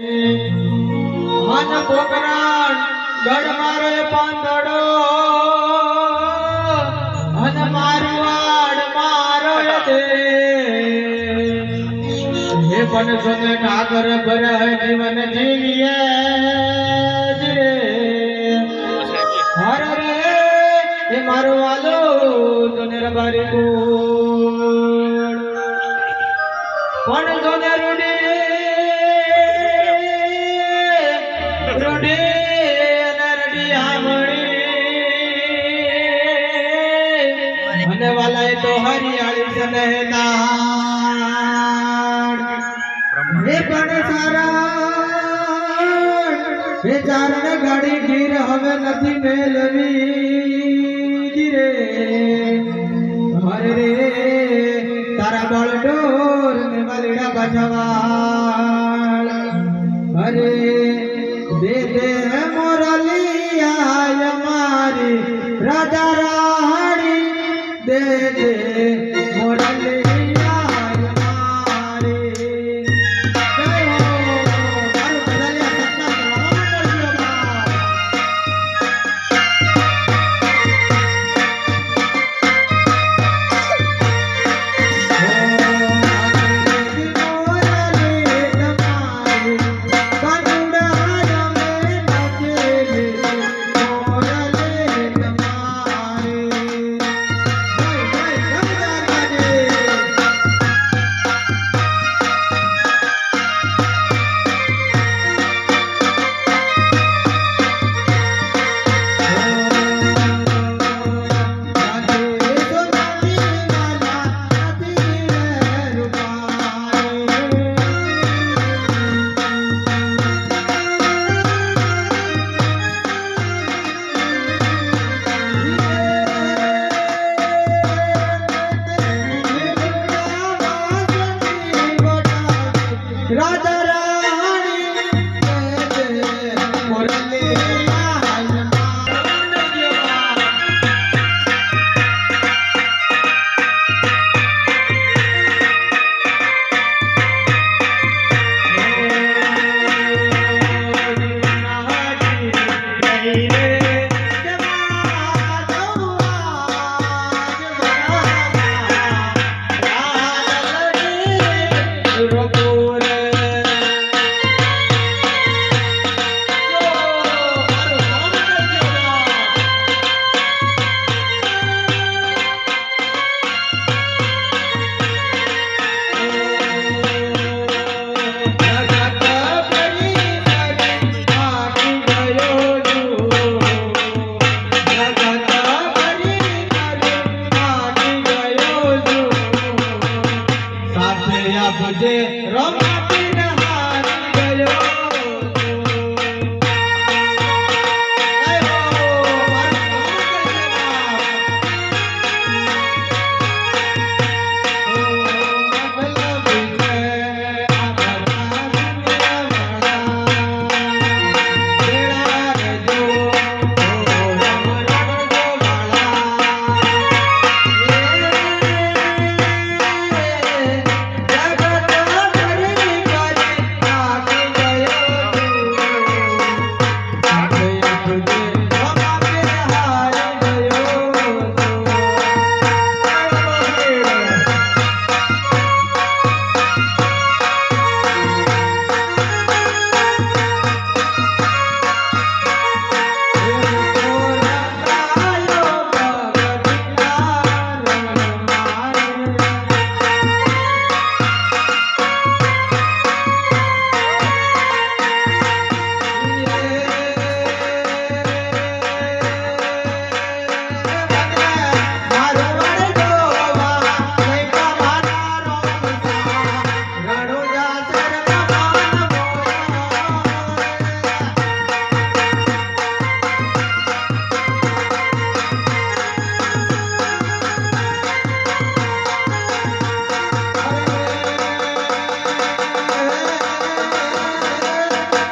મન પોકરાણ ગઢ મારે પાંદડો અન મારવાડ મારો દે હે પણ સંગ નાગર ભર જીવન જીવીએ જ રે. હર રે હે મારો વાલો તને રબારી પણ જોને સનેહદાણ હે પણ સારા, હે ચારણ ગાડી ગીર હવે નથી મેલવી. જીરે હરે રે, તારા બળ ડોર ને બલડા બજવાળ. હરે દે દે મારી રાજા રા বুঝে রমা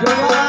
জোয়া